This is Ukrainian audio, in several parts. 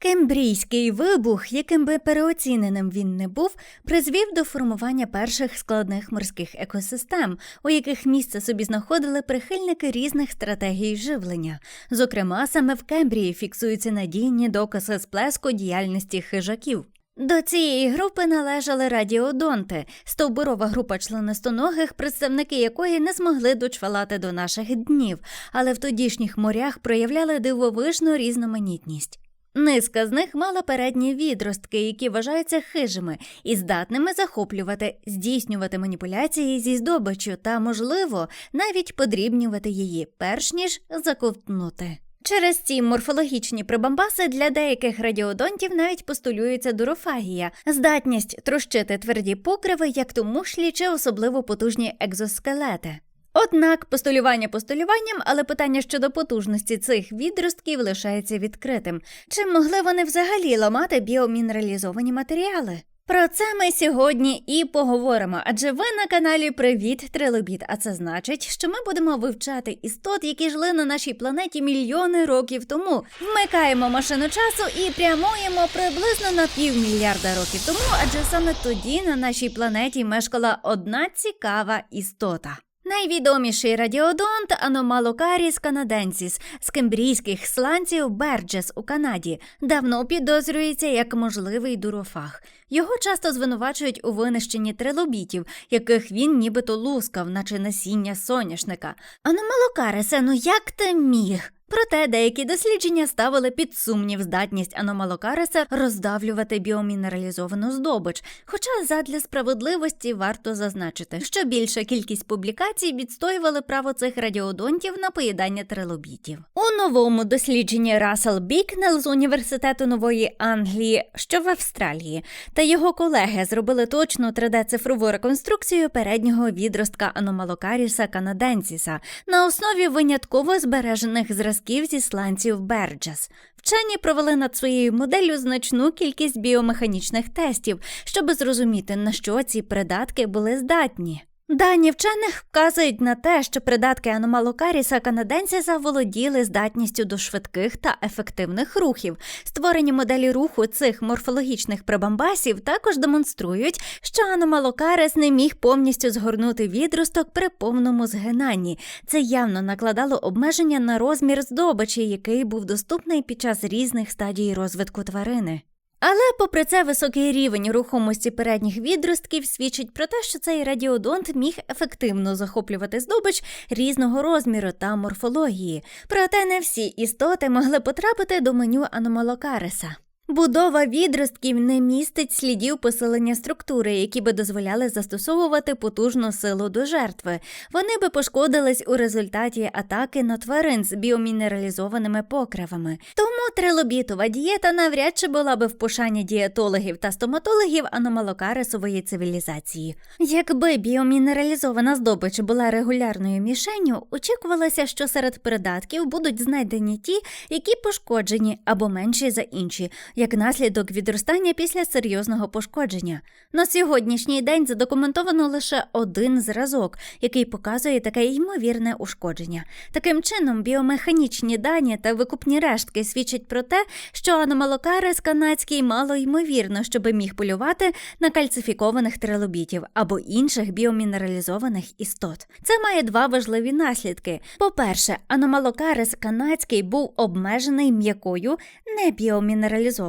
Кембрійський вибух, яким би переоціненим він не був, призвів до формування перших складних морських екосистем, у яких місце собі знаходили прихильники різних стратегій живлення. Зокрема, саме в Кембрії фіксуються надійні докази сплеску діяльності хижаків. До цієї групи належали радіодонти, стовбурова група членистоногих, представники якої не змогли дочвалати до наших днів, але в тодішніх морях проявляли дивовижну різноманітність. Низка з них мала передні відростки, які вважаються хижими і здатними захоплювати, здійснювати маніпуляції зі здобиччю та, можливо, навіть подрібнювати її, перш ніж заковтнути. Через ці морфологічні прибамбаси для деяких радіодонтів навіть постулюється дурофагія, здатність трощити тверді покриви, як то мушлі чи особливо потужні екзоскелети. Однак постулювання постулюванням, але питання щодо потужності цих відростків лишається відкритим. Чи могли вони взагалі ламати біомінералізовані матеріали? Про це ми сьогодні і поговоримо, адже ви на каналі Привіт Трилобіт. А це значить, що ми будемо вивчати істот, які жили на нашій планеті мільйони років тому. Вмикаємо машину часу і прямуємо приблизно на півмільярда років тому, адже саме тоді на нашій планеті мешкала одна цікава істота. Найвідоміший радіодонт Аномалокаріс канаденсіс з кембрійських сланців Берджес у Канаді давно підозрюється як можливий дурофаг. Його часто звинувачують у винищенні трилобітів, яких він нібито лускав, наче насіння соняшника. Аномалокарисе, ну як ти міг? Проте деякі дослідження ставили під сумнів здатність аномалокариса роздавлювати біомінералізовану здобич. Хоча задля справедливості варто зазначити, що більша кількість публікацій відстоювали право цих радіодонтів на поїдання трилобітів. У новому дослідженні Рассел Бікнел з університету Нової Англії, що в Австралії, та його колеги зробили точну 3D-цифрову реконструкцію переднього відростка аномалокаріса канаденсіса на основі винятково збережених зразків зі сланців Берджас. Вчені провели над своєю моделлю значну кількість біомеханічних тестів, щоб зрозуміти, на що ці придатки були здатні. Дані вчених вказують на те, що придатки аномалокаріса канаденця заволоділи здатністю до швидких та ефективних рухів. Створені моделі руху цих морфологічних прибамбасів також демонструють, що аномалокарис не міг повністю згорнути відросток при повному згинанні. Це явно накладало обмеження на розмір здобичі, який був доступний під час різних стадій розвитку тварини. Але, попри це, високий рівень рухомості передніх відростків свідчить про те, що цей радіодонт міг ефективно захоплювати здобич різного розміру та морфології. Проте не всі істоти могли потрапити до меню аномалокариса. Будова відростків не містить слідів посилення структури, які би дозволяли застосовувати потужну силу до жертви. Вони би пошкодились у результаті атаки на тварин з біомінералізованими покривами. Тому трилобітова дієта навряд чи була би в пошані дієтологів та стоматологів аномалокарисової цивілізації. Якби біомінералізована здобич була регулярною мішенню, очікувалося, що серед придатків будуть знайдені ті, які пошкоджені або менші за інші як наслідок відростання після серйозного пошкодження. На сьогоднішній день задокументовано лише один зразок, який показує таке ймовірне ушкодження. Таким чином, біомеханічні дані та викупні рештки свідчать про те, що аномалокарис канадський мало ймовірно, щоби міг полювати на кальцифікованих трилобітів або інших біомінералізованих істот. Це має два важливі наслідки. По-перше, аномалокарис канадський був обмежений м'якою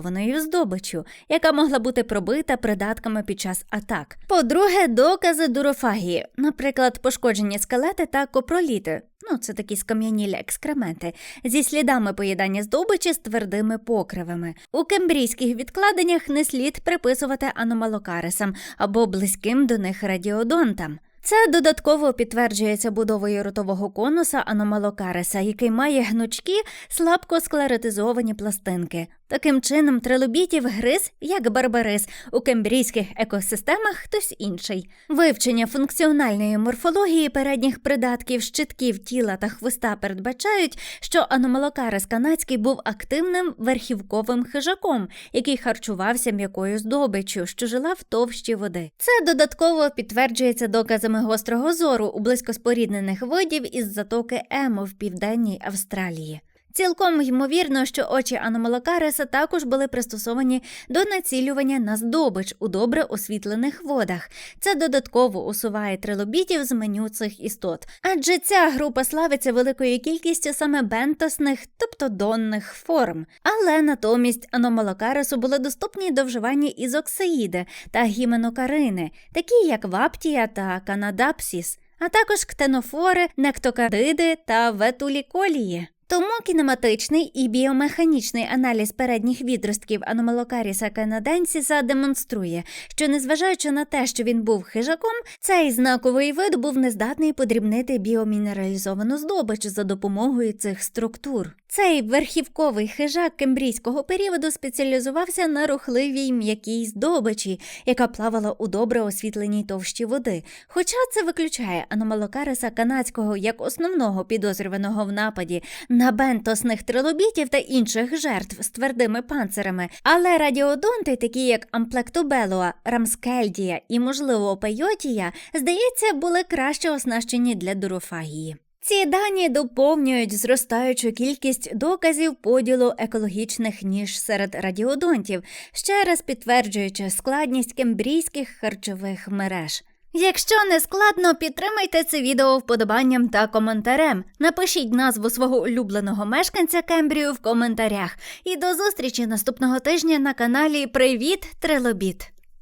небіомінералізованою здобиччю, яка могла бути пробита придатками під час атак. По-друге, докази дурофагії, наприклад, пошкоджені скелети та копроліти. Ну, це такі скам'янілі екскременти, зі слідами поїдання здобичі з твердими покривами. У кембрійських відкладеннях не слід приписувати аномалокарисам або близьким до них радіодонтам. Це додатково підтверджується будовою ротового конуса аномалокариса, який має гнучкі, слабко склератизовані пластинки. Таким чином, трилобітів гриз, як барбарис, у кембрійських екосистемах хтось інший. Вивчення функціональної морфології передніх придатків, щитків тіла та хвоста передбачають, що аномалокарис канадський був активним верхівковим хижаком, який харчувався м'якою здобиччю, що жила в товщі води. Це додатково підтверджується доказами гострого зору у близькоспоріднених видів із затоки Емо в південній Австралії. Цілком ймовірно, що очі аномалокариса також були пристосовані до націлювання на здобич у добре освітлених водах. Це додатково усуває трилобітів з меню цих істот, адже ця група славиться великою кількістю саме бентосних, тобто донних форм. Але натомість аномалокарису були доступні до вживання ізоксаїди та гіменокарини, такі як ваптія та канадапсіс, а також ктенофори, нектокадиди та ветуліколії. Тому кінематичний і біомеханічний аналіз передніх відростків аномалокаріса канаденсіса демонструє, що незважаючи на те, що він був хижаком, цей знаковий вид був нездатний подрібнити біомінералізовану здобич за допомогою цих структур. Цей верхівковий хижак кембрійського періоду спеціалізувався на рухливій м'якій здобичі, яка плавала у добре освітленій товщі води. Хоча це виключає аномалокариса канадського як основного підозрюваного в нападі на бентосних трилобітів та інших жертв з твердими панцирами. Але радіодонти, такі як амплектобелуа, рамскельдія і, можливо, пейотія, здається, були краще оснащені для дурофагії. Ці дані доповнюють зростаючу кількість доказів поділу екологічних ніж серед радіодонтів, ще раз підтверджуючи складність кембрійських харчових мереж. Якщо не складно, підтримайте це відео вподобанням та коментарем. Напишіть назву свого улюбленого мешканця Кембрію в коментарях. І до зустрічі наступного тижня на каналі Привіт Трилобіт!